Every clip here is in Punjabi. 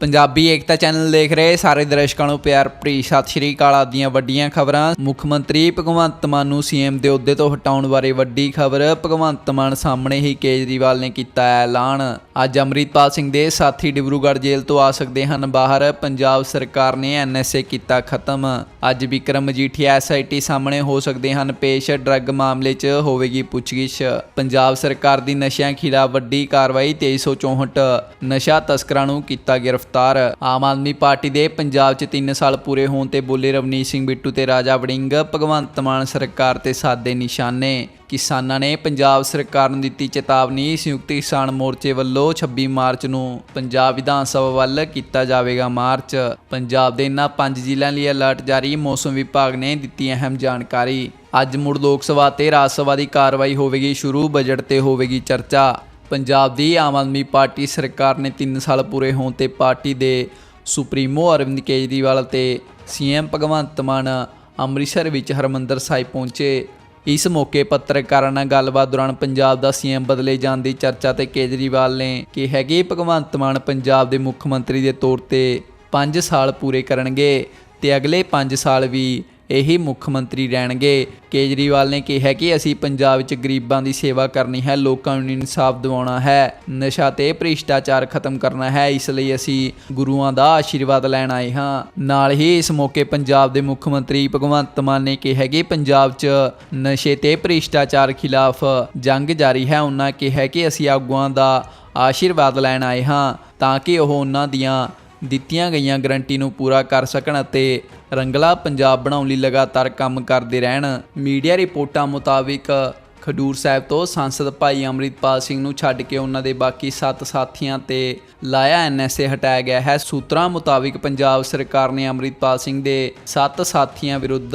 ਪੰਜਾਬੀ ਏਕਤਾ ਚੈਨਲ ਦੇਖ ਰਹੇ ਸਾਰੇ ਦਰਸ਼ਕਾਂ ਨੂੰ ਪਿਆਰ ਭਰੀ ਸਤਿ ਸ਼੍ਰੀ ਅਕਾਲ ਆਦੀਆਂ ਵੱਡੀਆਂ ਖਬਰਾਂ। ਮੁੱਖ ਮੰਤਰੀ ਭਗਵੰਤ ਮਾਨ ਨੂੰ ਸੀਐਮ ਦੇ ਅਹੁਦੇ ਤੋਂ ਹਟਾਉਣ ਬਾਰੇ ਵੱਡੀ ਖਬਰ। ਭਗਵੰਤ ਮਾਨ ਸਾਹਮਣੇ ਹੀ ਕੇਜਰੀਵਾਲ ਨੇ ਕੀਤਾ ਐਲਾਨ। ਅੱਜ ਅੰਮ੍ਰਿਤਪਾਲ ਸਿੰਘ ਦੇ ਸਾਥੀ ਡਿਬਰੂਗੜ੍ਹ ਜੇਲ੍ਹ ਤੋਂ ਆ ਸਕਦੇ ਹਨ। ਬਾਹਰ ਪੰਜਾਬ ਸਰਕਾਰ ਨੇ ਐਨਐਸਏ ਕੀਤਾ ਖਤਮ। ਅੱਜ ਵਿਕਰਮ ਮਜੀਠੀਆ ਐਸਆਈਟੀ ਸਾਹਮਣੇ ਹੋ ਸਕਦੇ ਹਨ। ਪੇਸ਼ ਡਰੱਗ ਮਾਮਲੇ 'ਚ ਹੋਵੇਗੀ ਪੁੱਛਗਿੱਛ। ਪੰਜਾਬ ਸਰਕਾਰ ਦੀ ਨਸ਼ਿਆਂ ਖਿਲਾਫ ਵੱਡੀ ਕਾਰਵਾਈ 2364 ਨਸ਼ਾ ਤਸਕਰਾਂ ਨੂੰ ਕੀਤਾ ਗ੍ਰਿਫਤਾਰ। ਆਮ ਆਦਮੀ ਪਾਰਟੀ ਦੇ ਪੰਜਾਬ 'ਚ 3 ਸਾਲ ਪੂਰੇ ਹੋਣ ਤੇ ਬੋਲੇ ਰਵਨੀਤ ਸਿੰਘ ਬਿੱਟੂ ਤੇ ਰਾਜਾ ਵੜਿੰਗ। ਭਗਵੰਤ ਮਾਨ ਸਰਕਾਰ ਤੇ ਸਾਦੇ ਨਿਸ਼ਾਨੇ। ਕਿਸਾਨਾਂ ਨੇ ਪੰਜਾਬ ਸਰਕਾਰ ਨੂੰ ਦਿੱਤੀ ਚੇਤਾਵਨੀ, ਸੰਯੁਕਤ ਕਿਸਾਨ ਮੋਰਚੇ ਵੱਲੋਂ 26 ਮਾਰਚ ਨੂੰ ਪੰਜਾਬ ਵਿਧਾਨ ਸਭਾ ਵੱਲ ਕੀਤਾ ਜਾਵੇਗਾ ਮਾਰਚ। ਪੰਜਾਬ ਦੇ ਇਨ੍ਹਾਂ ਪੰਜ ਜ਼ਿਲ੍ਹਿਆਂ ਲਈ ਅਲਰਟ ਜਾਰੀ ਮੌਸਮ ਵਿਭਾਗ ਨੇ ਦਿੱਤੀ ਅਹਿਮ ਜਾਣਕਾਰੀ। ਅੱਜ ਮੁੜ ਲੋਕ ਸਭਾ ਤੇ ਰਾਜ ਸਭਾ ਦੀ ਕਾਰਵਾਈ ਹੋਵੇਗੀ ਸ਼ੁਰੂ, ਬਜਟ ਤੇ ਹੋਵੇਗੀ ਚਰਚਾ। ਪੰਜਾਬ ਦੀ ਆਮ ਆਦਮੀ ਪਾਰਟੀ ਸਰਕਾਰ ਨੇ 3 ਸਾਲ ਪੂਰੇ ਹੋਣ ਤੇ ਪਾਰਟੀ ਦੇ ਸੁਪਰੀਮੋ ਅਰਵਿੰਦ ਕੇਜਰੀਵਾਲ ਤੇ ਸੀਐਮ ਭਗਵੰਤ ਮਾਨ ਅੰਮ੍ਰਿਤਸਰ ਵਿੱਚ ਹਰਮੰਦਰ ਸਾਹਿਬ ਪਹੁੰਚੇ। ਇਸ ਮੌਕੇ ਪੱਤਰਕਾਰਾਂ ਨਾਲ ਗੱਲਬਾਤ ਦੌਰਾਨ ਪੰਜਾਬ ਦਾ ਸੀਐਮ ਬਦਲੇ ਜਾਣ ਦੀ ਚਰਚਾ ਤੇ ਕੇਜਰੀਵਾਲ ਨੇ ਕਿਹਾ ਕਿ ਭਗਵੰਤ ਮਾਨ ਪੰਜਾਬ ਦੇ ਮੁੱਖ ਮੰਤਰੀ ਦੇ ਤੌਰ ਤੇ 5 ਸਾਲ ਪੂਰੇ ਕਰਨਗੇ ਤੇ ਅਗਲੇ 5 ਸਾਲ ਵੀ ਇਹੀ ਮੁੱਖ ਮੰਤਰੀ ਰਹਿਣਗੇ। ਕੇਜਰੀਵਾਲ ਨੇ ਕਿਹਾ ਕਿ ਅਸੀਂ ਪੰਜਾਬ ਵਿੱਚ ਗਰੀਬਾਂ ਦੀ ਸੇਵਾ ਕਰਨੀ ਹੈ, ਲੋਕਾਂ ਨੂੰ ਇਨਸਾਫ ਦਿਵਾਉਣਾ ਹੈ, ਨਸ਼ਾ ਤੇ ਭ੍ਰਿਸ਼ਟਾਚਾਰ ਖਤਮ ਕਰਨਾ ਹੈ, ਇਸ ਲਈ ਅਸੀਂ ਗੁਰੂਆਂ ਦਾ ਆਸ਼ੀਰਵਾਦ ਲੈਣ ਆਏ ਹਾਂ। ਨਾਲ ਹੀ ਇਸ ਮੌਕੇ ਪੰਜਾਬ ਦੇ ਮੁੱਖ ਮੰਤਰੀ ਭਗਵੰਤ ਮਾਨ ਨੇ ਕਿਹਾ ਕਿ ਪੰਜਾਬ 'ਚ ਨਸ਼ੇ ਤੇ ਭ੍ਰਿਸ਼ਟਾਚਾਰ ਖਿਲਾਫ ਜੰਗ ਜਾਰੀ ਹੈ। ਉਹਨਾਂ ਕਿਹਾ ਕਿ ਅਸੀਂ ਆਗੂਆਂ ਦਾ ਆਸ਼ੀਰਵਾਦ ਲੈਣ ਆਏ ਹਾਂ ਤਾਂ ਕਿ ਉਹ ਉਹਨਾਂ ਦੀਆਂ ਦਿੱਤੀਆਂ ਗਈਆਂ ਗਰੰਟੀ ਨੂੰ ਪੂਰਾ ਕਰ ਸਕਣ ਅਤੇ ਰੰਗਲਾ ਪੰਜਾਬ ਬਣਾਉਣ ਲਈ ਲਗਾਤਾਰ ਕੰਮ ਕਰਦੇ ਰਹਿਣ। ਮੀਡੀਆ ਰਿਪੋਰਟਾਂ ਮੁਤਾਬਿਕ ਖਡੂਰ ਸਾਹਿਬ ਤੋਂ ਸੰਸਦ ਭਾਈ ਅੰਮ੍ਰਿਤਪਾਲ ਸਿੰਘ ਨੂੰ ਛੱਡ ਕੇ ਉਹਨਾਂ ਦੇ ਬਾਕੀ 7 ਸਾਥੀਆਂ ਤੇ ਲਾਇਆ ਐਨਐਸਏ ਹਟਾਇਆ ਗਿਆ ਹੈ। ਸੂਤਰਾਂ ਮੁਤਾਬਿਕ ਪੰਜਾਬ ਸਰਕਾਰ ਨੇ ਅੰਮ੍ਰਿਤਪਾਲ ਸਿੰਘ ਦੇ 7 ਸਾਥੀਆਂ ਵਿਰੁੱਧ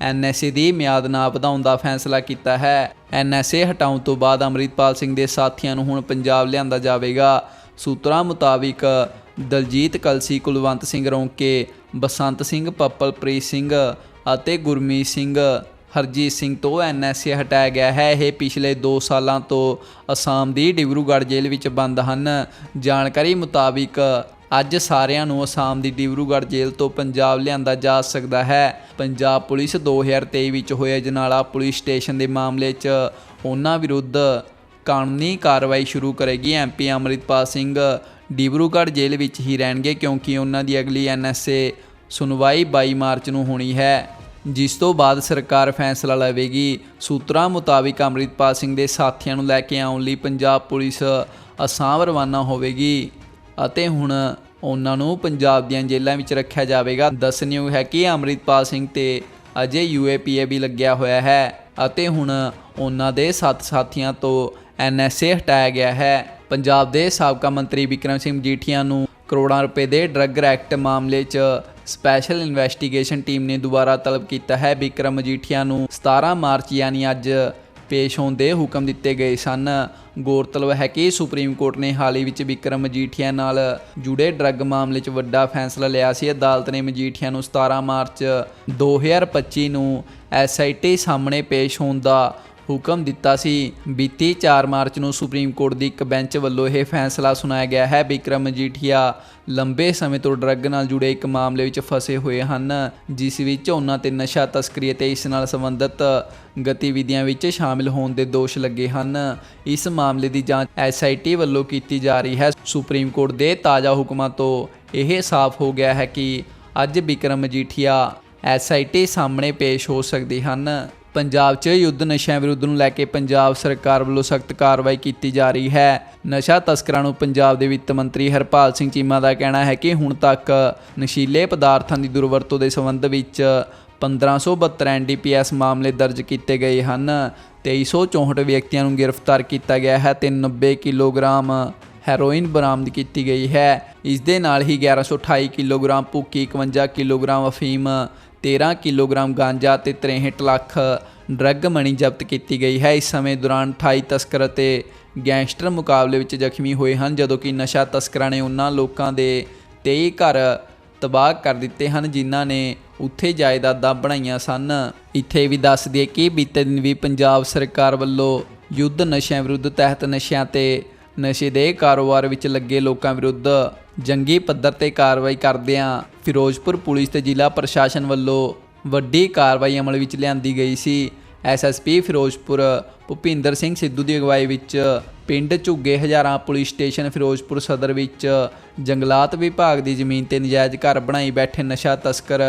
ਐਨਐਸਏ ਦੀ ਮਿਆਦ ਨਾ ਵਧਾਉਣ ਦਾ ਫੈਸਲਾ ਕੀਤਾ ਹੈ। ਐਨਐਸਏ ਹਟਾਉਣ ਤੋਂ ਬਾਅਦ ਅੰਮ੍ਰਿਤਪਾਲ ਸਿੰਘ ਦੇ ਸਾਥੀਆਂ ਨੂੰ ਹੁਣ ਪੰਜਾਬ ਲਿਆਂਦਾ ਜਾਵੇਗਾ। ਸੂਤਰਾਂ ਮੁਤਾਬਿਕ ਦਲਜੀਤ ਕਲਸੀ, ਕੁਲਵੰਤ ਸਿੰਘ ਰੌਂਕੇ, ਬਸੰਤ ਸਿੰਘ, ਪੱਪਲਪ੍ਰੀਤ ਸਿੰਘ ਅਤੇ ਗੁਰਮੀਤ ਸਿੰਘ। ਹਰਜੀਤ ਸਿੰਘ ਤੋਂ ਐਨਐਸਏ ਹਟਾਇਆ ਗਿਆ ਹੈ। ਇਹ ਪਿਛਲੇ 2 ਸਾਲਾਂ ਤੋਂ ਅਸਾਮ ਦੀ ਡਿਬਰੂਗੜ੍ਹ ਜੇਲ੍ਹ ਵਿੱਚ ਬੰਦ ਹਨ। ਜਾਣਕਾਰੀ ਮੁਤਾਬਿਕ ਅੱਜ ਸਾਰਿਆਂ ਨੂੰ ਅਸਾਮ ਦੀ ਡਿਬਰੂਗੜ੍ਹ ਜੇਲ੍ਹ ਤੋਂ ਪੰਜਾਬ ਲਿਆਂਦਾ ਜਾ ਸਕਦਾ ਹੈ। ਪੰਜਾਬ ਪੁਲਿਸ 2023 ਵਿੱਚ ਹੋਏ ਜਨਾਲਾ ਪੁਲਿਸ ਸਟੇਸ਼ਨ ਦੇ ਮਾਮਲੇ 'ਚ ਉਹਨਾਂ ਵਿਰੁੱਧ ਕਾਨੂੰਨੀ ਕਾਰਵਾਈ ਸ਼ੁਰੂ ਕਰੇਗੀ। ਐਮਪੀ ਅੰਮ੍ਰਿਤਪਾਲ ਸਿੰਘ ਡਿਬਰੂਗੜ੍ਹ ਜੇਲ੍ਹ ਵਿੱਚ ਹੀ ਰਹਿਣਗੇ ਕਿਉਂਕਿ ਉਹਨਾਂ ਦੀ ਅਗਲੀ ਐਨਐਸਏ ਸੁਣਵਾਈ 22 ਮਾਰਚ ਨੂੰ ਹੋਣੀ ਹੈ, ਜਿਸ ਤੋਂ ਬਾਅਦ ਸਰਕਾਰ ਫੈਸਲਾ ਲਵੇਗੀ। ਸੂਤਰਾਂ ਮੁਤਾਬਿਕ ਅੰਮ੍ਰਿਤਪਾਲ ਸਿੰਘ ਦੇ ਸਾਥੀਆਂ ਨੂੰ ਲੈ ਕੇ ਆਉਣ ਲਈ ਪੰਜਾਬ ਪੁਲਿਸ ਅਸਾਮ ਰਵਾਨਾ ਹੋਵੇਗੀ ਅਤੇ ਹੁਣ ਉਹਨਾਂ ਨੂੰ ਪੰਜਾਬ ਦੀਆਂ ਜੇਲ੍ਹਾਂ ਵਿੱਚ ਰੱਖਿਆ ਜਾਵੇਗਾ। ਦੱਸਣਯੋਗ ਹੈ ਕਿ ਅੰਮ੍ਰਿਤਪਾਲ ਸਿੰਘ ਤੇ ਅਜੇ ਯੂਏਪੀਏ ਵੀ ਲੱਗਿਆ ਹੋਇਆ ਹੈ ਅਤੇ ਹੁਣ ਉਹਨਾਂ ਦੇ ਸੱਤ ਸਾਥੀਆਂ ਤੋਂ ਐਨਐਸਏ ਹਟਾਇਆ ਗਿਆ ਹੈ। ਪੰਜਾਬ ਦੇ ਸਾਬਕਾ ਮੰਤਰੀ ਵਿਕਰਮ ਸਿੰਘ ਮਜੀਠੀਆ ਨੂੰ ਕਰੋੜਾਂ ਰੁਪਏ ਦੇ ਡਰੱਗ ਐਕਟ ਮਾਮਲੇ 'ਚ ਸਪੈਸ਼ਲ ਇਨਵੈਸਟੀਗੇਸ਼ਨ ਟੀਮ ਨੇ ਦੁਬਾਰਾ ਤਲਬ ਕੀਤਾ ਹੈ। ਵਿਕਰਮ ਮਜੀਠੀਆ ਨੂੰ 17 ਮਾਰਚ ਯਾਨੀ ਅੱਜ ਪੇਸ਼ ਹੋਣ ਦੇ ਹੁਕਮ ਦਿੱਤੇ ਗਏ ਸਨ। ਗੌਰਤਲਬ ਹੈ ਕਿ ਸੁਪਰੀਮ ਕੋਰਟ ਨੇ ਹਾਲ ਹੀ ਵਿੱਚ ਵਿਕਰਮ ਮਜੀਠੀਆ ਨਾਲ ਜੁੜੇ ਡਰੱਗ ਮਾਮਲੇ 'ਚ ਵੱਡਾ ਫੈਸਲਾ ਲਿਆ ਸੀ। ਅਦਾਲਤ ਨੇ ਮਜੀਠੀਆ ਨੂੰ 17 ਮਾਰਚ 2025 ਨੂੰ ਐਸਆਈਟੀ ਸਾਹਮਣੇ ਪੇਸ਼ ਹੋਣ ਦਾ ਹੁਕਮ ਦਿੱਤਾ ਸੀ। ਬੀਤੀ 4 ਮਾਰਚ ਨੂੰ ਸੁਪਰੀਮ ਕੋਰਟ ਦੀ ਇੱਕ ਬੈਂਚ ਵੱਲੋਂ ਇਹ ਫੈਸਲਾ ਸੁਣਾਇਆ ਗਿਆ ਹੈ। ਵਿਕਰਮ ਮਜੀਠੀਆ ਲੰਬੇ ਸਮੇਂ ਤੋਂ ਡਰੱਗ ਨਾਲ ਜੁੜੇ ਇੱਕ ਮਾਮਲੇ ਵਿੱਚ ਫਸੇ ਹੋਏ ਹਨ, ਜਿਸ ਵਿੱਚ ਉਹਨਾਂ ਤੇ ਨਸ਼ਾ ਤਸਕਰੀ ਅਤੇ ਇਸ ਨਾਲ ਸੰਬੰਧਿਤ ਗਤੀਵਿਧੀਆਂ ਵਿੱਚ ਸ਼ਾਮਿਲ ਹੋਣ ਦੇ ਦੋਸ਼ ਲੱਗੇ ਹਨ। ਇਸ ਮਾਮਲੇ ਦੀ ਜਾਂਚ ਐਸਆਈਟੀ ਵੱਲੋਂ ਕੀਤੀ ਜਾ ਰਹੀ ਹੈ। ਸੁਪਰੀਮ ਕੋਰਟ ਦੇ ਤਾਜ਼ਾ ਹੁਕਮਾਂ ਤੋਂ ਇਹ ਸਾਫ਼ ਹੋ ਗਿਆ ਹੈ ਕਿ ਅੱਜ ਵਿਕਰਮ ਮਜੀਠੀਆ ਐਸਆਈਟੀ ਸਾਹਮਣੇ ਪੇਸ਼ ਹੋ ਸਕਦੇ ਹਨ। ਪੰਜਾਬ 'ਚ ਯੁੱਧ ਨਸ਼ਿਆਂ ਵਿਰੁੱਧ ਨੂੰ ਲੈ ਕੇ ਪੰਜਾਬ ਸਰਕਾਰ ਵੱਲੋਂ ਸਖਤ ਕਾਰਵਾਈ ਕੀਤੀ ਜਾ ਰਹੀ ਹੈ। ਨਸ਼ਾ ਤਸਕਰਾਂ ਨੂੰ ਪੰਜਾਬ ਦੇ ਵਿੱਤ ਮੰਤਰੀ ਹਰਪਾਲ ਸਿੰਘ ਚੀਮਾ ਦਾ ਕਹਿਣਾ ਹੈ ਕਿ ਹੁਣ ਤੱਕ ਨਸ਼ੀਲੇ ਪਦਾਰਥਾਂ ਦੀ ਦੁਰਵਰਤੋਂ ਦੇ ਸੰਬੰਧ ਵਿੱਚ 1572 ਐਨਡੀਪੀਐਸ ਮਾਮਲੇ ਦਰਜ ਕੀਤੇ ਗਏ ਹਨ। 2364 ਵਿਅਕਤੀਆਂ ਨੂੰ ਗ੍ਰਿਫਤਾਰ ਕੀਤਾ ਗਿਆ ਹੈ ਤੇ 90 ਕਿਲੋਗ੍ਰਾਮ ਹੈਰੋਇਨ ਬਰਾਮਦ ਕੀਤੀ ਗਈ ਹੈ। ਇਸ ਦੇ ਨਾਲ ਹੀ 1128 ਕਿਲੋਗ੍ਰਾਮ ਭੁੱਕੀ 51 ਕਿਲੋਗ੍ਰਾਮ ਅਫੀਮ 13 ਕਿਲੋਗ੍ਰਾਮ ਗਾਂਜਾ ਤੇ 63 ਲੱਖ ਡਰੱਗ ਮਣੀ ਜ਼ਬਤ ਕੀਤੀ ਗਈ ਹੈ। ਇਸ ਸਮੇਂ ਦੌਰਾਨ 28 ਤਸਕਰ ਅਤੇ ਗੈਂਗਸਟਰ ਮੁਕਾਬਲੇ ਵਿੱਚ ਜ਼ਖਮੀ ਹੋਏ ਹਨ, ਜਦੋਂ ਕਿ ਨਸ਼ਾ ਤਸਕਰਾਂ ਨੇ ਉਹਨਾਂ ਲੋਕਾਂ ਦੇ 23 ਘਰ ਤਬਾਹ ਕਰ ਦਿੱਤੇ ਹਨ, ਜਿਨ੍ਹਾਂ ਨੇ ਉੱਥੇ ਜਾਇਦਾਦਾਂ ਬਣਾਈਆਂ ਸਨ। ਇੱਥੇ ਵੀ ਦੱਸ ਦਈਏ ਕਿ ਬੀਤੇ ਦਿਨ ਵੀ ਪੰਜਾਬ ਸਰਕਾਰ ਵੱਲੋਂ ਯੁੱਧ ਨਸ਼ਿਆਂ ਵਿਰੁੱਧ ਤਹਿਤ ਨਸ਼ਿਆਂ ਤੇ ਨਸ਼ੇ ਦੇ ਕਾਰੋਬਾਰ ਵਿੱਚ ਲੱਗੇ ਲੋਕਾਂ ਵਿਰੁੱਧ ਜੰਗੀ ਪੱਧਰ ਤੇ ਕਾਰਵਾਈ ਕਰਦਿਆਂ ਫਿਰੋਜ਼ਪੁਰ ਪੁਲਿਸ ਤੇ ਜ਼ਿਲ੍ਹਾ ਪ੍ਰਸ਼ਾਸਨ ਵੱਲੋਂ ਵੱਡੀ ਕਾਰਵਾਈ ਅਮਲ ਵਿੱਚ ਲਿਆਂਦੀ ਗਈ ਸੀ। ਐਸਐਸਪੀ ਫਿਰੋਜ਼ਪੁਰ ਭੁਪਿੰਦਰ ਸਿੰਘ ਸਿੱਧੂ ਦੀ ਅਗਵਾਈ ਵਿੱਚ ਪਿੰਡ ਝੁੱਗੇ ਹਜ਼ਾਰਾਂ ਪੁਲਿਸ ਸਟੇਸ਼ਨ ਫਿਰੋਜ਼ਪੁਰ ਸਦਰ ਵਿੱਚ ਜੰਗਲਾਤ ਵਿਭਾਗ ਦੀ ਜ਼ਮੀਨ ਤੇ ਨਜਾਇਜ਼ ਘਰ ਬਣਾਈ ਬੈਠੇ ਨਸ਼ਾ ਤਸਕਰ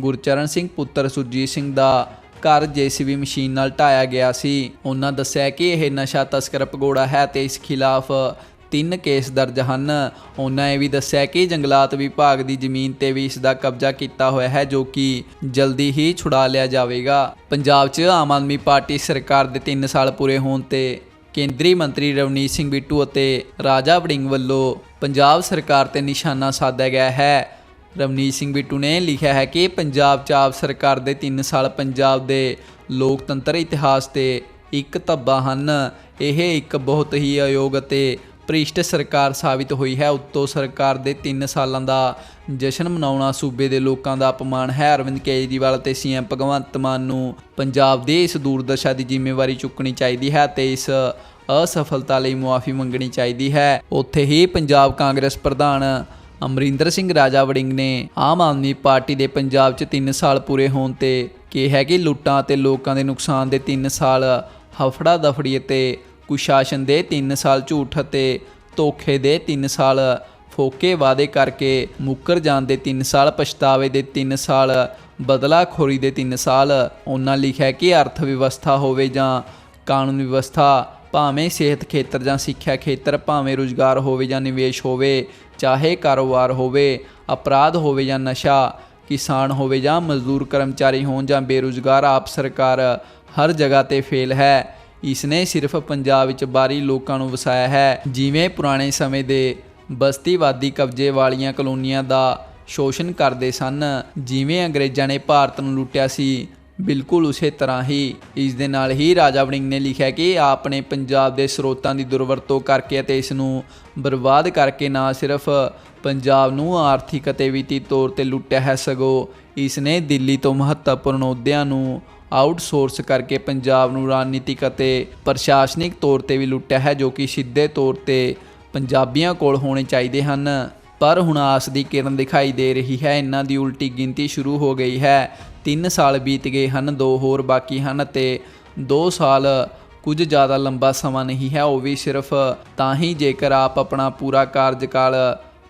ਗੁਰਚਰਨ ਸਿੰਘ ਪੁੱਤਰ ਸੁਰਜੀਤ ਸਿੰਘ ਦਾ ਘਰ ਜੀਸੀਬੀ ਮਸ਼ੀਨ ਨਾਲ ਢਾਇਆ ਗਿਆ ਸੀ। ਉਹਨਾਂ ਦੱਸਿਆ ਕਿ ਇਹ ਨਸ਼ਾ ਤਸਕਰ ਭਗੌੜਾ ਹੈ ਤੇ ਇਸ ਖਿਲਾਫ ਤਿੰਨ ਕੇਸ ਦਰਜ ਹਨ। ਉਹਨਾਂ ਇਹ ਵੀ ਦੱਸਿਆ ਕਿ ਜੰਗਲਾਤ ਵਿਭਾਗ ਦੀ ਜ਼ਮੀਨ ਤੇ ਵੀ ਇਸ ਦਾ ਕਬਜ਼ਾ ਕੀਤਾ ਹੋਇਆ ਹੈ, ਜੋ ਕਿ ਜਲਦੀ ਹੀ ਛੁਡਾ ਲਿਆ ਜਾਵੇਗਾ। ਪੰਜਾਬ 'ਚ ਆਮ ਆਦਮੀ ਪਾਰਟੀ ਸਰਕਾਰ ਦੇ 3 ਸਾਲ ਪੂਰੇ ਹੋਣ ਤੇ ਕੇਂਦਰੀ ਮੰਤਰੀ ਰਵਨੀਤ ਸਿੰਘ ਬਿੱਟੂ ਅਤੇ ਰਾਜਾ ਵੜਿੰਗ ਵੱਲੋਂ ਪੰਜਾਬ ਸਰਕਾਰ ਤੇ ਨਿਸ਼ਾਨਾ ਸਾਧਿਆ ਗਿਆ ਹੈ। ਰਵਨੀਤ ਸਿੰਘ ਬਿੱਟੂ ਨੇ ਲਿਖਿਆ ਹੈ ਕਿ ਪੰਜਾਬ 'ਚ ਆਪ ਸਰਕਾਰ ਦੇ 3 ਸਾਲ ਪੰਜਾਬ ਦੇ ਲੋਕਤੰਤਰ ਇਤਿਹਾਸ ਤੇ ਇੱਕ ਧੱਬਾ ਹਨ। ਇਹ ਇੱਕ ਬਹੁਤ ਹੀ ਅਯੋਗ ਅਤੇ ਭ੍ਰਿਸ਼ਟ ਸਰਕਾਰ ਸਾਬਿਤ ਹੋਈ ਹੈ। ਉੱਤੋਂ ਸਰਕਾਰ ਦੇ 3 ਸਾਲਾਂ ਦਾ ਜਸ਼ਨ ਮਨਾਉਣਾ ਸੂਬੇ ਦੇ ਲੋਕਾਂ ਦਾ ਅਪਮਾਨ ਹੈ। ਅਰਵਿੰਦ ਕੇਜਰੀਵਾਲ ਤੇ ਸੀਐਮ ਭਗਵੰਤ ਮਾਨ ਨੂੰ ਪੰਜਾਬ ਦੇ ਇਸ ਦੂਰਦਸ਼ਾ ਦੀ ਜ਼ਿੰਮੇਵਾਰੀ ਚੁੱਕਣੀ ਚਾਹੀਦੀ ਹੈ ਤੇ ਇਸ ਅਸਫਲਤਾ ਲਈ ਮੁਆਫੀ ਮੰਗਣੀ ਚਾਹੀਦੀ ਹੈ। ਉੱਥੇ ਹੀ ਪੰਜਾਬ ਕਾਂਗਰਸ ਪ੍ਰਧਾਨ ਅਮਰਿੰਦਰ ਸਿੰਘ ਰਾਜਾ ਵੜਿੰਗ ਨੇ ਆਮ ਆਦਮੀ ਪਾਰਟੀ ਦੇ ਪੰਜਾਬ 'ਚ 3 ਸਾਲ ਪੂਰੇ ਹੋਣ ਤੇ ਕਿਹਾ ਕਿ ਲੁੱਟਾਂ ਅਤੇ ਲੋਕਾਂ ਦੇ ਨੁਕਸਾਨ ਦੇ 3 ਸਾਲ ਹਫੜਾ ਦਫੜੀ ਅਤੇ ਕੁਸ਼ਾਸਨ ਦੇ 3 ਸਾਲ ਝੂਠ ਅਤੇ ਧੋਖੇ ਦੇ 3 ਸਾਲ ਫੋਕੇ ਵਾਅਦੇ ਕਰਕੇ ਮੁੱਕਰ ਜਾਣ ਦੇ 3 ਸਾਲ, ਪਛਤਾਵੇ ਦੇ 3 ਸਾਲ, ਬਦਲਾਖੋਰੀ ਦੇ 3 ਸਾਲ, ਉਹਨਾਂ ਲਿਖਿਆ ਕਿ ਅਰਥ ਵਿਵਸਥਾ ਹੋਵੇ ਜਾਂ ਕਾਨੂੰਨ ਵਿਵਸਥਾ, ਭਾਵੇਂ ਸਿਹਤ ਖੇਤਰ ਜਾਂ ਸਿੱਖਿਆ ਖੇਤਰ, ਭਾਵੇਂ ਰੁਜ਼ਗਾਰ ਹੋਵੇ ਜਾਂ ਨਿਵੇਸ਼ ਹੋਵੇ, ਚਾਹੇ ਕਾਰੋਬਾਰ ਹੋਵੇ, ਅਪਰਾਧ ਹੋਵੇ ਜਾਂ ਨਸ਼ਾ, ਕਿਸਾਨ ਹੋਵੇ ਜਾਂ ਮਜ਼ਦੂਰ ਕਰਮਚਾਰੀ ਹੋਣ ਜਾਂ ਬੇਰੁਜ਼ਗਾਰ, ਆਪ ਸਰਕਾਰ ਹਰ ਜਗ੍ਹਾ ਤੇ ਫੇਲ ਹੈ। ਇਸ ਨੇ ਸਿਰਫ ਪੰਜਾਬ ਵਿੱਚ ਬਾਰੀ ਲੋਕਾਂ ਨੂੰ ਵਸਾਇਆ ਹੈ। ਜਿਵੇਂ ਪੁਰਾਣੇ ਸਮੇਂ ਦੇ ਬਸਤੀਵਾਦੀ ਕਬਜ਼ੇ ਵਾਲੀਆਂ ਕਲੋਨੀਆਂ ਦਾ ਸ਼ੋਸ਼ਣ ਕਰਦੇ ਸਨ, ਜਿਵੇਂ ਅੰਗਰੇਜ਼ਾਂ ਨੇ ਭਾਰਤ ਨੂੰ ਲੁੱਟਿਆ ਸੀ। ਬਿਲਕੁਲ ਉਸੇ ਤਰ੍ਹਾਂ ਹੀ ਇਸ ਦੇ ਨਾਲ ਹੀ ਰਾਜਾ ਵੜਿੰਗ ਨੇ ਲਿਖਿਆ ਕਿ ਆਪ ਨੇ ਪੰਜਾਬ ਦੇ ਸਰੋਤਾਂ ਦੀ ਦੁਰਵਰਤੋਂ ਕਰਕੇ ਅਤੇ ਇਸ ਨੂੰ ਬਰਬਾਦ ਕਰਕੇ ਨਾ ਸਿਰਫ ਪੰਜਾਬ ਨੂੰ ਆਰਥਿਕ ਅਤੇ ਵਿੱਤੀ ਤੌਰ ਤੇ ਲੁੱਟਿਆ ਹੈ ਸਗੋਂ ਇਸ ਨੇ ਦਿੱਲੀ ਤੋਂ ਮਹੱਤਵਪੂਰਨ ਅਹੁਦਿਆਂ ਨੂੰ ਆਊਟਸੋਰਸ ਕਰਕੇ ਪੰਜਾਬ ਨੂੰ ਰਾਜਨੀਤਿਕ ਅਤੇ ਪ੍ਰਸ਼ਾਸਨਿਕ ਤੌਰ ਤੇ ਵੀ ਲੁੱਟਿਆ ਹੈ, ਜੋ ਕਿ ਸਿੱਧੇ ਤੌਰ ਤੇ ਪੰਜਾਬੀਆਂ ਕੋਲ ਹੋਣੇ ਚਾਹੀਦੇ ਹਨ। ਪਰ ਹੁਣ ਆਸ ਦੀ ਕਿਰਨ ਦਿਖਾਈ ਦੇ ਰਹੀ ਹੈ, ਇਹਨਾਂ ਦੀ ਉਲਟੀ ਗਿਣਤੀ ਸ਼ੁਰੂ ਹੋ ਗਈ ਹੈ। 3 ਸਾਲ ਬੀਤ ਗਏ ਹਨ, ਦੋ ਹੋਰ ਬਾਕੀ ਹਨ ਤੇ 2 ਸਾਲ ਕੁਝ ਜ਼ਿਆਦਾ ਲੰਬਾ ਸਮਾਂ ਨਹੀਂ ਹੈ, ਉਹ ਵੀ ਸਿਰਫ ਤਾਂ ਹੀ ਜੇਕਰ ਆਪ ਆਪਣਾ ਪੂਰਾ ਕਾਰਜਕਾਲ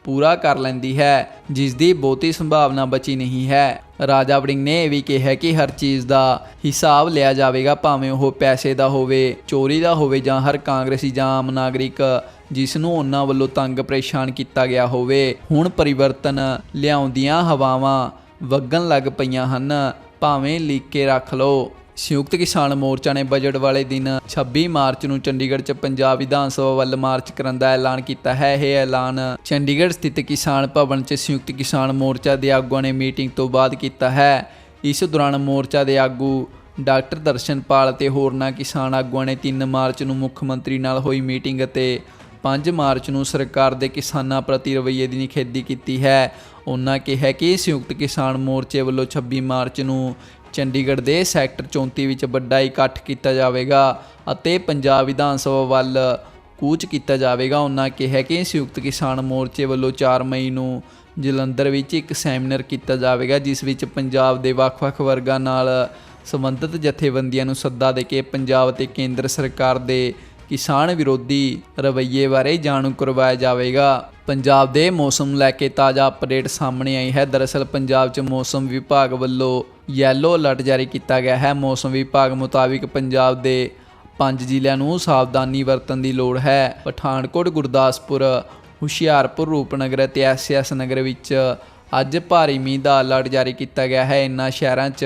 ਪੂਰਾ ਕਰ ਲੈਂਦੀ ਹੈ ਜਿਸ ਦੀ ਬਹੁਤੀ ਸੰਭਾਵਨਾ ਬਚੀ ਨਹੀਂ ਹੈ। ਰਾਜਾ ਵੜਿੰਗ ਨੇ ਇਹ ਵੀ ਕਿਹਾ ਕਿ ਹਰ ਚੀਜ਼ ਦਾ ਹਿਸਾਬ ਲਿਆ ਜਾਵੇਗਾ, ਭਾਵੇਂ ਉਹ ਪੈਸੇ ਦਾ ਹੋਵੇ, ਚੋਰੀ ਦਾ ਹੋਵੇ ਜਾਂ ਹਰ ਕਾਂਗਰਸੀ ਜਾਂ ਆਮ ਨਾਗਰਿਕ ਜਿਸ ਨੂੰ ਉਹਨਾਂ ਵੱਲੋਂ ਤੰਗ ਪਰੇਸ਼ਾਨ ਕੀਤਾ ਗਿਆ ਹੋਵੇ। ਹੁਣ ਪਰਿਵਰਤਨ ਲਿਆਉਂਦੀਆਂ ਹਵਾਵਾਂ ਵਗਣ ਲੱਗ ਪਈਆਂ ਹਨ, ਭਾਵੇਂ ਲੀਕ ਕੇ ਰੱਖ ਲਓ। ਸੰਯੁਕਤ ਕਿਸਾਨ ਮੋਰਚਾ ਨੇ ਬਜਟ ਵਾਲੇ ਦਿਨ 26 ਮਾਰਚ ਨੂੰ ਚੰਡੀਗੜ੍ਹ 'ਚ ਪੰਜਾਬ ਵਿਧਾਨ ਸਭਾ ਵੱਲ ਮਾਰਚ ਕਰਨ ਦਾ ਐਲਾਨ ਕੀਤਾ ਹੈ। ਇਹ ਐਲਾਨ ਚੰਡੀਗੜ੍ਹ ਸਥਿਤ ਕਿਸਾਨ ਭਵਨ 'ਚ ਸੰਯੁਕਤ ਕਿਸਾਨ ਮੋਰਚਾ ਦੇ ਆਗੂਆਂ ਨੇ ਮੀਟਿੰਗ ਤੋਂ ਬਾਅਦ ਕੀਤਾ ਹੈ। ਇਸ ਦੌਰਾਨ ਮੋਰਚਾ ਦੇ ਆਗੂ ਡਾਕਟਰ ਦਰਸ਼ਨਪਾਲ ਅਤੇ ਹੋਰਨਾਂ ਕਿਸਾਨ ਆਗੂਆਂ ਨੇ 3 ਮਾਰਚ ਨੂੰ ਮੁੱਖ ਮੰਤਰੀ ਨਾਲ ਹੋਈ ਮੀਟਿੰਗ ਅਤੇ 5 ਮਾਰਚ ਨੂੰ ਸਰਕਾਰ ਦੇ ਕਿਸਾਨਾਂ ਪ੍ਰਤੀ ਰਵੱਈਏ ਦੀ ਨਿਖੇਧੀ ਕੀਤੀ ਹੈ। ਉਹਨਾਂ ਕਿਹਾ ਕਿ ਸੰਯੁਕਤ ਕਿਸਾਨ ਮੋਰਚੇ ਵੱਲੋਂ 26 ਮਾਰਚ ਨੂੰ ਚੰਡੀਗੜ੍ਹ ਦੇ ਸੈਕਟਰ 34 ਵਿੱਚ ਵੱਡਾ ਇਕੱਠ ਕੀਤਾ ਜਾਵੇਗਾ ਅਤੇ ਪੰਜਾਬ ਵਿਧਾਨ ਸਭਾ ਵੱਲ ਕੂਚ ਕੀਤਾ ਜਾਵੇਗਾ। ਉਹਨਾਂ ਕਿਹਾ ਕਿ ਸੰਯੁਕਤ ਕਿਸਾਨ ਮੋਰਚੇ ਵੱਲੋਂ 4 ਮਈ ਨੂੰ ਜਲੰਧਰ ਵਿੱਚ ਇੱਕ ਸੈਮੀਨਾਰ ਕੀਤਾ ਜਾਵੇਗਾ, ਜਿਸ ਵਿੱਚ ਪੰਜਾਬ ਦੇ ਵੱਖ-ਵੱਖ ਵਰਗਾਂ ਨਾਲ ਸੰਬੰਧਿਤ ਜਥੇਬੰਦੀਆਂ ਨੂੰ ਸੱਦਾ ਦੇ ਕੇ ਪੰਜਾਬ ਅਤੇ ਕੇਂਦਰ ਸਰਕਾਰ ਦੇ ਕਿਸਾਨ ਵਿਰੋਧੀ ਰਵੱਈਏ ਬਾਰੇ ਜਾਣੂ ਕਰਵਾਇਆ ਜਾਵੇਗਾ। ਪੰਜਾਬ ਦੇ ਮੌਸਮ ਨੂੰ ਲੈ ਕੇ ਤਾਜ਼ਾ ਅਪਡੇਟ ਸਾਹਮਣੇ ਆਈ ਹੈ। ਦਰਅਸਲ ਪੰਜਾਬ 'ਚ ਮੌਸਮ ਵਿਭਾਗ ਵੱਲੋਂ ਯੈਲੋ ਅਲਰਟ ਜਾਰੀ ਕੀਤਾ ਗਿਆ ਹੈ। ਮੌਸਮ ਵਿਭਾਗ ਮੁਤਾਬਿਕ ਪੰਜਾਬ ਦੇ ਪੰਜ ਜ਼ਿਲ੍ਹਿਆਂ ਨੂੰ ਸਾਵਧਾਨੀ ਵਰਤਣ ਦੀ ਲੋੜ ਹੈ। ਪਠਾਨਕੋਟ, ਗੁਰਦਾਸਪੁਰ, ਹੁਸ਼ਿਆਰਪੁਰ, ਰੂਪਨਗਰ ਅਤੇ ਐਸਐਸ ਨਗਰ ਵਿੱਚ ਅੱਜ ਭਾਰੀ ਮੀਂਹ ਦਾ ਅਲਰਟ ਜਾਰੀ ਕੀਤਾ ਗਿਆ ਹੈ। ਇਨ੍ਹਾਂ ਸ਼ਹਿਰਾਂ 'ਚ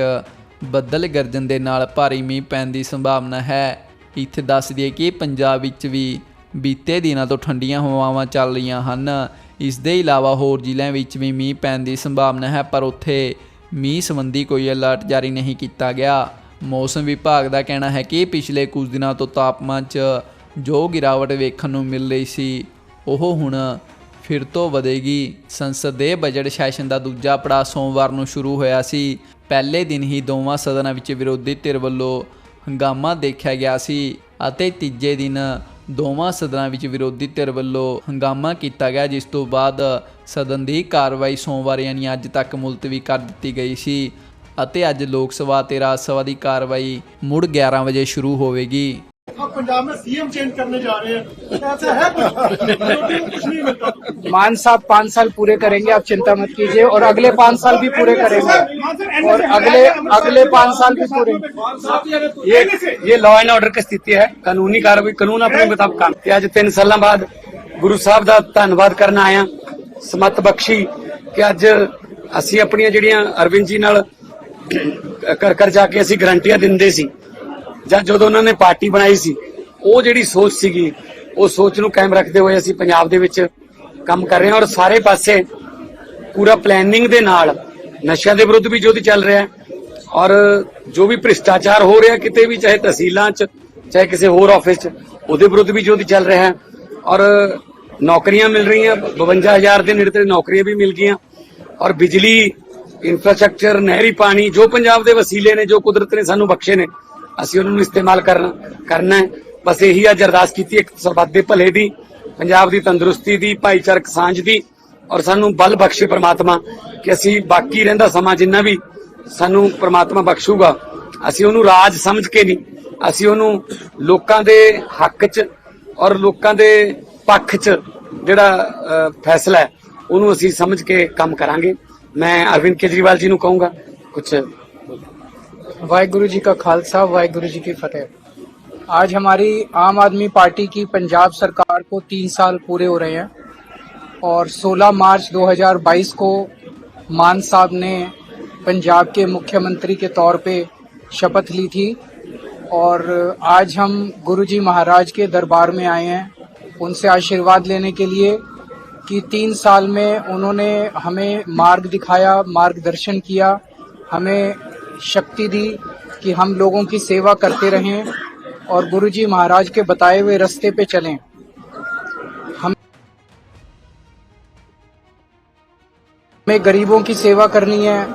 ਬੱਦਲ ਗਰਜਨ ਦੇ ਨਾਲ ਭਾਰੀ ਮੀਂਹ ਪੈਣ ਦੀ ਸੰਭਾਵਨਾ ਹੈ। ਇੱਥੇ ਦੱਸ ਦਈਏ ਕਿ ਪੰਜਾਬ ਵਿੱਚ ਵੀ ਬੀਤੇ ਦਿਨਾਂ ਤੋਂ ਠੰਡੀਆਂ ਹਵਾਵਾਂ ਚੱਲ ਰਹੀਆਂ ਹਨ। ਇਸ ਦੇ ਇਲਾਵਾ ਹੋਰ ਜ਼ਿਲ੍ਹਿਆਂ ਵਿੱਚ ਵੀ ਮੀਂਹ ਪੈਣ ਦੀ ਸੰਭਾਵਨਾ ਹੈ, ਪਰ ਉੱਥੇ ਮੀਂਹ ਸੰਬੰਧੀ ਕੋਈ ਅਲਰਟ ਜਾਰੀ ਨਹੀਂ ਕੀਤਾ ਗਿਆ। ਮੌਸਮ ਵਿਭਾਗ ਦਾ ਕਹਿਣਾ ਹੈ ਕਿ ਪਿਛਲੇ ਕੁਝ ਦਿਨਾਂ ਤੋਂ ਤਾਪਮਾਨ 'ਚ ਜੋ ਗਿਰਾਵਟ ਵੇਖਣ ਨੂੰ ਮਿਲ ਰਹੀ ਸੀ, ਉਹ ਹੁਣ ਫਿਰ ਤੋਂ ਵਧੇਗੀ। ਸੰਸਦ ਦੇ ਬਜਟ ਸੈਸ਼ਨ ਦਾ ਦੂਜਾ ਪੜਾਅ ਸੋਮਵਾਰ ਨੂੰ ਸ਼ੁਰੂ ਹੋਇਆ ਸੀ। ਪਹਿਲੇ ਦਿਨ ਹੀ ਦੋਵਾਂ ਸਦਨਾਂ ਵਿੱਚ ਵਿਰੋਧੀ ਧਿਰ ਵੱਲੋਂ ਹੰਗਾਮਾ ਦੇਖਿਆ ਗਿਆ ਸੀ ਅਤੇ ਤੀਜੇ ਦਿਨ ਦੋਵਾਂ ਸਦਨਾਂ ਵਿੱਚ ਵਿਰੋਧੀ ਧਿਰ ਵੱਲੋਂ ਹੰਗਾਮਾ ਕੀਤਾ ਗਿਆ, ਜਿਸ ਤੋਂ ਬਾਅਦ ਸਦਨ ਦੀ ਕਾਰਵਾਈ ਸੋਮਵਾਰ ਯਾਨੀ ਅੱਜ ਤੱਕ ਮੁਲਤਵੀ ਕਰ ਦਿੱਤੀ ਗਈ ਸੀ ਅਤੇ ਅੱਜ ਲੋਕ ਸਭਾ ਤੇ ਰਾਜ ਸਭਾ ਦੀ ਕਾਰਵਾਈ ਮੁੜ 11 ਵਜੇ ਸ਼ੁਰੂ ਹੋਵੇਗੀ। अब पंजाब में सीएम चेंज करने जा रहे हैं ऐसा है कुछ कुछ नहीं मिलता मान साहब पाँच साल पूरे करेंगे आप चिंता मत कीजिए और अगले पाँच साल भी पूरे करेंगे और अगले अगले पाँच साल भी पूरे ਇਹ ਇਹ ਲਾਅ ਐਂਡ ਆਰਡਰ ਦੀ ਸਥਿਤੀ ਹੈ ਕਾਨੂੰਨੀ ਕਾਰਵਾਈ ਕਾਨੂੰਨ ਆਪਣੇ ਮੁਤਾਬਕ ਕੰਮ ਤੇ ਅੱਜ 3 ਸਾਲਾਂ ਬਾਅਦ ਗੁਰੂ ਸਾਹਿਬ ਦਾ ਧੰਨਵਾਦ ਕਰਨ ਆਇਆ ਸਮਤ ਬਖਸ਼ੀ ਕਿ ਅੱਜ ਅਸੀਂ ਆਪਣੀਆਂ ਜਿਹੜੀਆਂ ਅਰਵਿੰਦ ਜੀ ਨਾਲ ਕਰ ਕਰ ਜਾ ਕੇ ਅਸੀਂ ਗਰੰਟੀਆਂ ਦਿੰਦੇ ਸੀ ਜਾਂ ਜਦੋਂ ਉਹਨਾਂ ਨੇ ਪਾਰਟੀ ਬਣਾਈ ਸੀ, ਉਹ ਜਿਹੜੀ ਸੋਚ ਸੀਗੀ, ਉਹ ਸੋਚ ਨੂੰ ਕਾਇਮ ਰੱਖਦੇ ਹੋਏ ਅਸੀਂ ਪੰਜਾਬ ਦੇ ਵਿੱਚ ਕੰਮ ਕਰ ਰਹੇ ਹਾਂ ਔਰ ਸਾਰੇ ਪਾਸੇ ਪੂਰਾ ਪਲੈਨਿੰਗ ਦੇ ਨਾਲ ਨਸ਼ਿਆਂ ਦੇ ਵਿਰੁੱਧ ਵੀ ਯੁੱਧ ਚੱਲ ਰਿਹਾ ਔਰ ਜੋ ਵੀ ਭ੍ਰਿਸ਼ਟਾਚਾਰ ਹੋ ਰਿਹਾ ਕਿਤੇ ਵੀ, ਚਾਹੇ ਤਹਿਸੀਲਾਂ 'ਚ, ਚਾਹੇ ਕਿਸੇ ਹੋਰ ਆਫਿਸ 'ਚ, ਉਹਦੇ ਵਿਰੁੱਧ ਵੀ ਯੁੱਧ ਚੱਲ ਰਿਹਾ ਔਰ ਨੌਕਰੀਆਂ ਮਿਲ ਰਹੀਆਂ 52000 ਦੇ ਨੇੜੇ ਤੇ ਨੌਕਰੀਆਂ ਵੀ ਮਿਲ ਗਈਆਂ ਔਰ ਬਿਜਲੀ ਇਨਫਰਾਸਟ੍ਰਕਚਰ ਨਹਿਰੀ ਪਾਣੀ ਜੋ ਪੰਜਾਬ ਦੇ ਵਸੀਲੇ ਨੇ, ਜੋ ਕੁਦਰਤ ਨੇ ਸਾਨੂੰ ਬਖਸ਼ੇ ਨੇ ਅਸੀਂ ਉਹਨਾਂ ਨੂੰ ਇਸਤੇਮਾਲ ਕਰਨਾ ਕਰਨਾ ਹੈ। ਬਸ ਇਹੀ ਅੱਜ ਅਰਦਾਸ ਕੀਤੀ ਇੱਕ ਸਰਬੱਤ ਦੇ ਭਲੇ ਦੀ, ਪੰਜਾਬ ਦੀ ਤੰਦਰੁਸਤੀ ਦੀ, ਭਾਈਚਾਰਕ ਸਾਂਝ ਦੀ ਔਰ ਸਾਨੂੰ ਬਲ ਬਖਸ਼ੇ ਪ੍ਰਮਾਤਮਾ ਕਿ ਅਸੀਂ ਬਾਕੀ ਰਹਿੰਦਾ ਸਮਾਂ ਜਿੰਨਾ ਵੀ ਸਾਨੂੰ ਪ੍ਰਮਾਤਮਾ ਬਖਸ਼ੂਗਾ। ਅਸੀਂ ਉਹਨੂੰ ਰਾਜ ਸਮਝ ਕੇ ਨਹੀਂ, ਅਸੀਂ ਉਹਨੂੰ ਲੋਕਾਂ ਦੇ ਹੱਕ 'ਚ ਔਰ ਲੋਕਾਂ ਦੇ ਪੱਖ 'ਚ ਜਿਹੜਾ ਫੈਸਲਾ ਹੈ, ਉਹਨੂੰ ਅਸੀਂ ਸਮਝ ਕੇ ਕੰਮ ਕਰਾਂਗੇ। ਮੈਂ ਅਰਵਿੰਦ ਕੇਜਰੀਵਾਲ ਜੀ ਨੂੰ ਕਹੂੰਗਾ ਕੁਝ वाहिगुरु जी का खालसा, वाहगुरु जी की फतेह। आज हमारी आम आदमी पार्टी की पंजाब सरकार को तीन साल पूरे हो रहे हैं और 16 मार्च 2022 को मान साहब ने पंजाब के मुख्यमंत्री के तौर पे शपथ ली थी और आज हम गुरु जी महाराज के दरबार में आए हैं। उनसे आशीर्वाद लेने के लिए कि तीन साल में उन्होंने हमें मार्ग दिखाया, मार्गदर्शन किया, हमें शक्ति दी कि हम लोगों की सेवा करते रहें और गुरु जी महाराज के बताए हुए रास्ते पे चलें। हम हमें गरीबों की सेवा करनी है,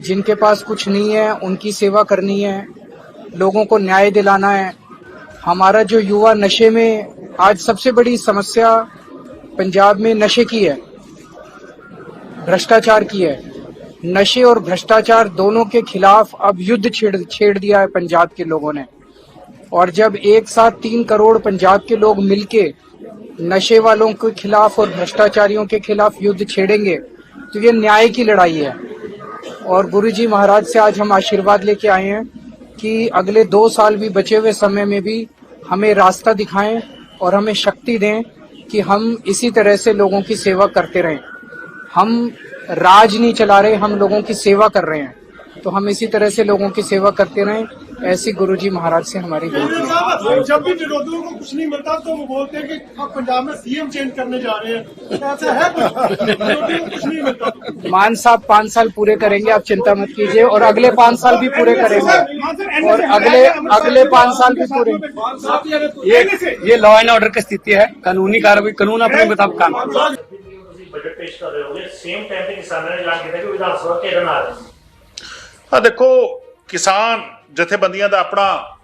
जिनके पास कुछ नहीं है, उनकी सेवा करनी है, लोगों को न्याय दिलाना है। हमारा जो युवा नशे में आज सबसे बड़ी समस्या पंजाब में नशे की है, भ्रष्टाचार की है। नशे और भ्रष्टाचार दोनों के खिलाफ अब युद्ध छेड़ छेड़ दिया है पंजाब के लोगों ने। और जब एक साथ तीन करोड़ पंजाब के लोग मिलके नशे वालों के खिलाफ और भ्रष्टाचारियों के खिलाफ युद्ध छेड़ेंगे तो ये न्याय की लड़ाई है। और गुरु जी महाराज से आज हम आशीर्वाद लेके आए हैं कि अगले दो साल भी बचे हुए समय में भी हमें रास्ता दिखाएँ और हमें शक्ति दें कि हम इसी तरह से लोगों की सेवा करते रहें। हम राज नहीं चला रहे हम लोगों की सेवा कर रहे हैं। तो हम इसी तरह से लोगों की सेवा करते रहें ऐसी गुरुजी महाराज से हमारी विनती जब भी विरोधियों को कुछ नहीं मिलता तो वो बोलते हैं कि अब पंजाब में सीएम चेंज करने जा रहे हैं। ऐसा है कुछ? कुछ नहीं मिलता। मान साहब पाँच साल पूरे करेंगे आप चिंता मत कीजिए और अगले पाँच साल भी पूरे करेंगे। और अगले अगले पाँच साल भी पूरे। ये ये लॉ एंड ऑर्डर की स्थिति है कानूनी कार्रवाई कानून अपने मुताबिक काम। ਬਜਟ ਪੇਸ਼ ਕਰ ਰਹੇ ਹੋਗੇ ਸੇਮ ਟਾਈਮ ਤੇ ਕਿਸਾਨਾਂ ਨੇ ਐਲਾਨ ਕੀਤਾ ਕਿ ਵਿਧਾਨ ਸਭਾ ਘੇਰਨ ਆ ਰਹੇ ਆ ਦੇਖੋ, ਕਿਸਾਨ ਜਥੇਬੰਦੀਆਂ ਦਾ ਆਪਣਾ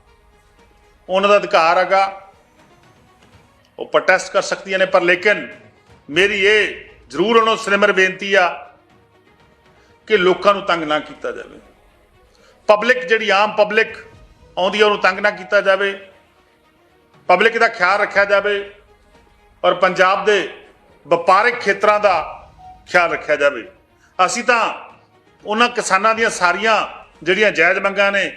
ਉਹਨਾਂ ਦਾ ਅਧਿਕਾਰ ਹੈਗਾ। ਉਹ ਪ੍ਰੋਟੈਸਟ ਕਰ ਸਕਦੀਆਂ ਨੇ, ਪਰ ਲੇਕਿਨ ਮੇਰੀ ਇਹ ਜ਼ਰੂਰ ਉਹਨਾਂ ਨੂੰ ਸਿਰਮਰ ਬੇਨਤੀ ਆ ਕਿ ਲੋਕਾਂ ਨੂੰ ਤੰਗ ਨਾ ਕੀਤਾ ਜਾਵੇ। ਪਬਲਿਕ ਜਿਹੜੀ ਆਮ ਪਬਲਿਕ ਆਉਂਦੀ ਆ ਉਹਨੂੰ ਤੰਗ ਨਾ ਕੀਤਾ ਜਾਵੇ। ਪਬਲਿਕ ਦਾ ਖਿਆਲ ਰੱਖਿਆ ਜਾਵੇ। ਔਰ ਪੰਜਾਬ ਦੇ ਵਪਾਰਕ ਖੇਤਰਾਂ ਦਾ ਖਿਆਲ ਰੱਖਿਆ ਜਾਵੇ। ਅਸੀਂ ਤਾਂ ਉਹਨਾਂ ਕਿਸਾਨਾਂ ਦੀਆਂ ਸਾਰੀਆਂ ਜਿਹੜੀਆਂ ਜਾਇਜ਼ ਮੰਗਾਂ ਨੇ,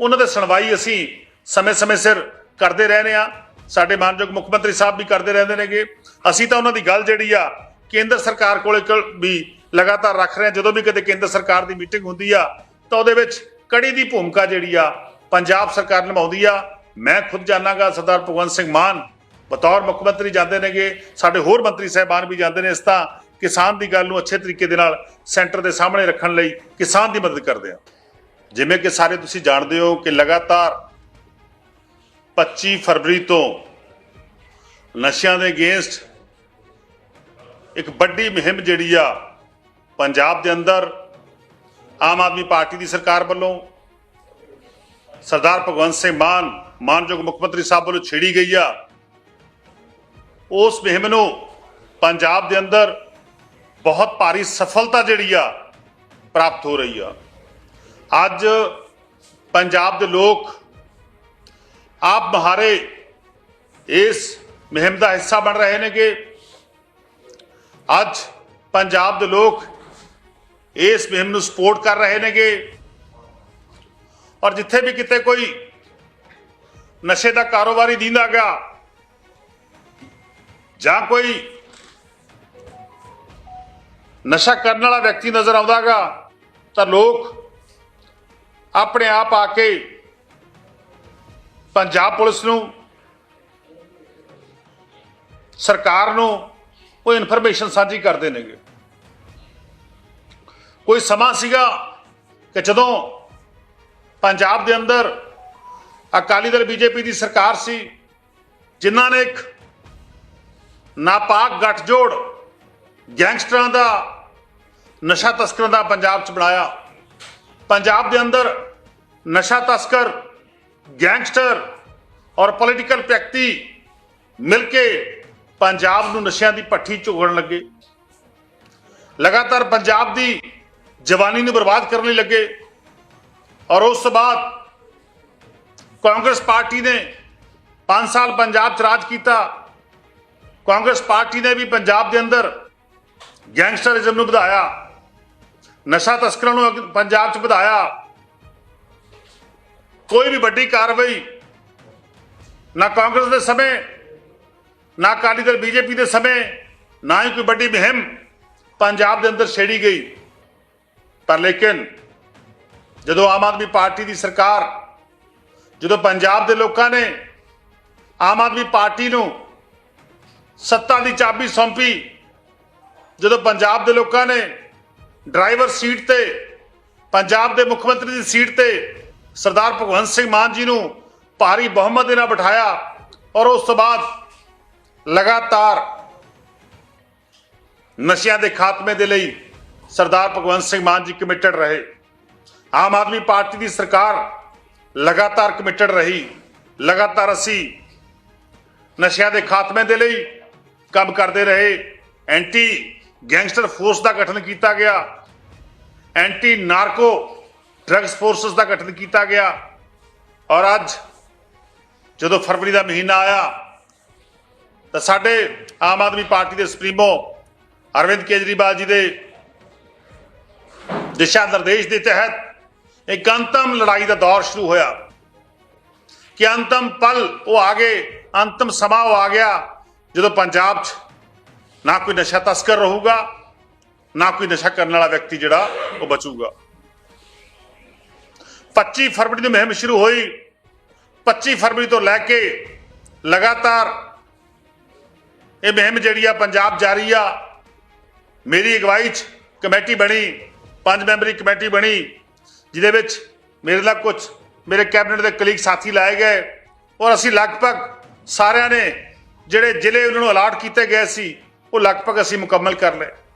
ਉਹਨਾਂ ਦੇ ਸੁਣਵਾਈ ਅਸੀਂ ਸਮੇਂ-ਸਮੇਂ ਸਿਰ ਕਰਦੇ ਰਹਿੰਦੇ ਆ ਸਾਡੇ ਮਾਨਯੋਗ ਮੁੱਖ ਮੰਤਰੀ ਸਾਹਿਬ ਵੀ ਕਰਦੇ ਰਹਿੰਦੇ ਨੇਗੇ। ਅਸੀਂ ਤਾਂ ਉਹਨਾਂ ਦੀ ਗੱਲ ਜਿਹੜੀ ਆ, ਕੇਂਦਰ ਸਰਕਾਰ ਕੋਲੇ ਕੋਲ ਵੀ ਲਗਾਤਾਰ ਰੱਖ ਰਹੇ ਆ ਜਦੋਂ ਵੀ ਕਿਤੇ ਕੇਂਦਰ ਸਰਕਾਰ ਦੀ ਮੀਟਿੰਗ ਹੁੰਦੀ ਆ, ਤਾਂ ਉਹਦੇ ਵਿੱਚ ਕੜੀ ਦੀ ਭੂਮਿਕਾ ਜਿਹੜੀ ਆ, ਪੰਜਾਬ ਸਰਕਾਰ ਨਿਭਾਉਂਦੀ ਆ। ਮੈਂ ਖੁਦ ਜਾਣਾਗਾ ਸਰਦਾਰ ਭਗਵੰਤ ਸਿੰਘ ਮਾਨ ਬਤੌਰ ਮੁੱਖ ਮੰਤਰੀ ਜਾਂਦੇ ਨੇਗੇ, ਸਾਡੇ ਹੋਰ ਮੰਤਰੀ ਸਹਿਬਾਨ ਵੀ ਜਾਂਦੇ ਨੇ, ਇਸ ਤਾਂ ਕਿਸਾਨ ਦੀ ਗੱਲ ਨੂੰ ਅੱਛੇ ਤਰੀਕੇ ਦੇ ਨਾਲ ਸੈਂਟਰ ਦੇ ਸਾਹਮਣੇ ਰੱਖਣ ਲਈ ਕਿਸਾਨ ਦੀ ਮਦਦ ਕਰਦੇ ਆ। ਜਿਵੇਂ ਕਿ ਸਾਰੇ ਤੁਸੀਂ ਜਾਣਦੇ ਹੋ ਕਿ ਲਗਾਤਾਰ 25 ਫਰਵਰੀ ਤੋਂ ਨਸ਼ਿਆਂ ਦੇ ਅਗੇਂਸਟ ਇੱਕ ਵੱਡੀ ਮੁਹਿੰਮ ਜਿਹੜੀ ਆ, ਪੰਜਾਬ ਦੇ ਅੰਦਰ ਆਮ ਆਦਮੀ ਪਾਰਟੀ ਦੀ ਸਰਕਾਰ ਵੱਲੋਂ ਸਰਦਾਰ ਭਗਵੰਤ ਸਿੰਘ ਮਾਨ, ਮਾਨਯੋਗ ਮੁੱਖ ਮੰਤਰੀ ਸਾਹਿਬ ਵੱਲੋਂ ਛੇੜੀ ਗਈ ਆ। ਉਸ ਮੁਹਿੰਮ ਨੂੰ ਪੰਜਾਬ ਦੇ ਅੰਦਰ ਬਹੁਤ ਭਾਰੀ ਸਫਲਤਾ ਜਿਹੜੀ ਆ ਪ੍ਰਾਪਤ ਹੋ ਰਹੀ ਆ। ਅੱਜ ਪੰਜਾਬ ਦੇ ਲੋਕ ਆਪ ਮਹਾਰੇ ਇਸ ਮੁਹਿੰਮ ਦਾ ਹਿੱਸਾ ਬਣ ਰਹੇ ਨੇ ਕਿ ਅੱਜ ਪੰਜਾਬ ਦੇ ਲੋਕ ਇਸ ਮੁਹਿੰਮ ਨੂੰ ਸਪੋਰਟ ਕਰ ਰਹੇ ਨੇਗੇ। ਔਰ ਜਿੱਥੇ ਵੀ ਕਿਤੇ ਕੋਈ ਨਸ਼ੇ ਦਾ ਕਾਰੋਬਾਰੀ ਦੀਂਦਾ ਗਿਆ ਜਾਂ ਕੋਈ ਨਸ਼ਾ ਕਰਨ ਵਾਲਾ ਵਿਅਕਤੀ ਨਜ਼ਰ ਆਉਂਦਾਗਾ, ਤਾਂ ਲੋਕ ਆਪਣੇ ਆਪ ਆ ਕੇ ਪੰਜਾਬ ਪੁਲਿਸ ਨੂੰ, ਸਰਕਾਰ ਨੂੰ ਉਹ ਇਨਫੋਰਮੇਸ਼ਨ ਸਾਂਝੀ ਕਰਦੇ ਨੇਗੇ। ਕੋਈ ਸਮਾਂ ਸੀਗਾ ਕਿ ਜਦੋਂ ਪੰਜਾਬ ਦੇ ਅੰਦਰ ਅਕਾਲੀ ਦਲ, ਬੀਜੇਪੀ ਦੀ ਸਰਕਾਰ ਸੀ, ਜਿਨ੍ਹਾਂ ਨੇ ਇੱਕ ਨਾਪਾਕ ਗੱਠਜੋੜ ਗੈਂਗਸਟਰਾਂ ਦਾ, ਨਸ਼ਾ ਤਸਕਰਾਂ ਦਾ ਪੰਜਾਬ 'ਚ ਬਣਾਇਆ। ਪੰਜਾਬ ਦੇ ਅੰਦਰ ਨਸ਼ਾ ਤਸਕਰ, ਗੈਂਗਸਟਰ ਔਰ ਪੋਲੀਟੀਕਲ ਵਿਅਕਤੀ ਮਿਲ ਕੇ ਪੰਜਾਬ ਨੂੰ ਨਸ਼ਿਆਂ ਦੀ ਭੱਠੀ ਝੋਗਣ ਲੱਗੇ। ਲਗਾਤਾਰ ਪੰਜਾਬ ਦੀ ਜਵਾਨੀ ਨੂੰ ਬਰਬਾਦ ਕਰਨ ਲਈ ਲੱਗੇ ਔਰ ਉਸ ਤੋਂ ਬਾਅਦ ਕਾਂਗਰਸ ਪਾਰਟੀ ਨੇ 5 ਸਾਲ ਪੰਜਾਬ 'ਚ ਰਾਜ ਕੀਤਾ। ਕਾਂਗਰਸ ਪਾਰਟੀ ਨੇ ਵੀ ਪੰਜਾਬ ਦੇ ਅੰਦਰ ਗੈਂਗਸਟਰਿਜ਼ਮ ਨੂੰ ਵਧਾਇਆ, ਨਸ਼ਾ ਤਸਕਰਾਂ ਨੂੰ ਅੱਗੇ, ਪੰਜਾਬ 'ਚ ਵਧਾਇਆ। ਕੋਈ ਵੀ ਵੱਡੀ ਕਾਰਵਾਈ ਨਾ ਕਾਂਗਰਸ ਦੇ ਸਮੇਂ, ਨਾ ਅਕਾਲੀ ਦਲ ਬੀਜੇਪੀ ਦੇ ਸਮੇਂ, ਨਾ ਹੀ ਕੋਈ ਵੱਡੀ ਮੁਹਿੰਮ ਪੰਜਾਬ ਦੇ ਅੰਦਰ ਛੇੜੀ ਗਈ। ਪਰ ਲੇਕਿਨ ਜਦੋਂ ਆਮ ਆਦਮੀ ਪਾਰਟੀ ਦੀ ਸਰਕਾਰ, ਜਦੋਂ ਪੰਜਾਬ ਦੇ ਲੋਕਾਂ ਨੇ ਆਮ ਆਦਮੀ ਪਾਰਟੀ ਨੂੰ ਸੱਤਾ ਦੀ ਚਾਬੀ ਸੌਂਪੀ। ਜਦੋਂ ਪੰਜਾਬ ਦੇ ਲੋਕਾਂ ਨੇ ਡਰਾਈਵਰ ਸੀਟ ਤੇ, ਪੰਜਾਬ ਦੇ ਮੁੱਖ ਮੰਤਰੀ ਦੀ ਸੀਟ ਤੇ ਸਰਦਾਰ ਭਗਵੰਤ ਸਿੰਘ ਮਾਨ ਜੀ ਨੂੰ ਭਾਰੀ ਬਹੁਮਤ ਦੇ ਨਾਲ ਬਿਠਾਇਆ ਔਰ ਉਸ ਤੋਂ ਬਾਅਦ ਲਗਾਤਾਰ ਨਸ਼ਿਆਂ ਦੇ ਖਾਤਮੇ ਦੇ ਲਈ ਸਰਦਾਰ ਭਗਵੰਤ ਸਿੰਘ ਮਾਨ ਜੀ ਕਮਿਟਡ ਰਹੇ। ਆਮ ਆਦਮੀ ਪਾਰਟੀ ਦੀ ਸਰਕਾਰ ਲਗਾਤਾਰ ਕਮਿਟਡ ਰਹੀ। ਲਗਾਤਾਰ ਅਸੀਂ ਨਸ਼ਿਆਂ ਦੇ ਖਾਤਮੇ ਦੇ ਲਈ ਕੰਮ ਕਰਦੇ ਰਹੇ। ਐਂਟੀ ਗੈਂਗਸਟਰ ਫੋਰਸ ਦਾ ਗਠਨ ਕੀਤਾ ਗਿਆ। ਐਂਟੀ ਨਾਰਕੋ ਡਰੱਗਸ ਫੋਰਸਸ ਦਾ ਗਠਨ ਕੀਤਾ ਗਿਆ। ਔਰ ਅੱਜ ਜਦੋਂ ਫਰਵਰੀ ਦਾ ਮਹੀਨਾ ਆਇਆ, ਤਾਂ ਸਾਡੇ ਆਮ ਆਦਮੀ ਪਾਰਟੀ ਦੇ ਸੁਪਰੀਮੋ ਅਰਵਿੰਦ ਕੇਜਰੀਵਾਲ ਜੀ ਦੇ ਦਿਸ਼ਾ ਨਿਰਦੇਸ਼ ਦੇ ਤਹਿਤ ਇੱਕ ਅੰਤਮ ਲੜਾਈ ਦਾ ਦੌਰ ਸ਼ੁਰੂ ਹੋਇਆ। ਕਿ ਅੰਤਮ ਪਲ ਉਹ ਆ ਗਏ, ਅੰਤਮ ਸਮਾਂ ਉਹ ਆ ਗਿਆ। ਜਦੋਂ ਪੰਜਾਬ 'ਚ ਨਾ ਕੋਈ ਨਸ਼ਾ ਤਸਕਰ ਰਹੂਗਾ, ਨਾ ਕੋਈ ਨਸ਼ਾ ਕਰਨ ਵਾਲਾ ਵਿਅਕਤੀ ਜਿਹੜਾ, ਉਹ ਬਚੂਗਾ। 25 ਫਰਵਰੀ ਨੂੰ ਮੁਹਿੰਮ ਸ਼ੁਰੂ ਹੋਈ। 25 ਫਰਵਰੀ ਤੋਂ ਲੈ ਕੇ ਲਗਾਤਾਰ ਇਹ ਮੁਹਿੰਮ ਜਿਹੜੀ ਆ, ਪੰਜਾਬ ਜਾਰੀ ਆ। ਮੇਰੀ ਅਗਵਾਈ 'ਚ ਕਮੇਟੀ ਬਣੀ, ਪੰਜ ਮੈਂਬਰੀ ਕਮੇਟੀ ਬਣੀ, ਜਿਹਦੇ ਵਿੱਚ ਮੇਰੇ ਨਾਲ ਕੁਝ ਮੇਰੇ ਕੈਬਨਿਟ ਦੇ ਕਲੀਗ ਸਾਥੀ ਲਾਏ ਗਏ ਔਰ ਅਸੀਂ ਲਗਭਗ ਸਾਰਿਆਂ ਨੇ ਜਿਹੜੇ ਜ਼ਿਲ੍ਹੇ ਉਹਨਾਂ ਨੂੰ ਅਲਾਟ ਕੀਤੇ ਗਏ ਸੀ ਉਹ ਲਗਭਗ ਅਸੀਂ ਮੁਕੰਮਲ ਕਰ ਲਏ।